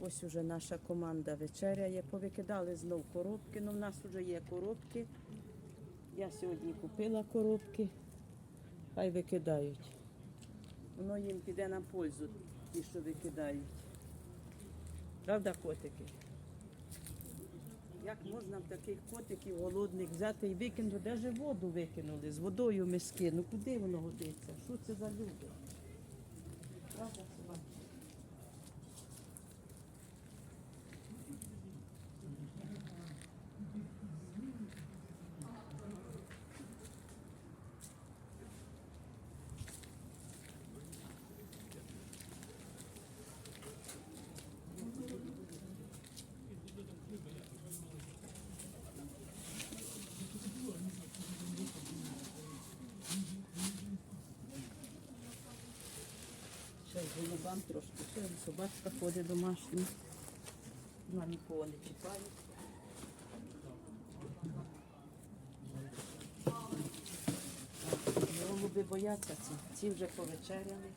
Ось уже наша команда вечеряє. Повикидали знов коробки. Ну, в нас вже є коробки. Я сьогодні купила коробки. Хай викидають. Воно їм піде на пользу, ті, що викидають. Правда, котики? Як можна таких котиків голодних взяти і викинути? Ж воду викинули? З водою миски. Ну куди воно годиться? Що це за люди? Й голубам трошки. Ще собачка ходить домашня. Вона нікого не чіпає. Голуби бояться ці. Ці вже повечеряли.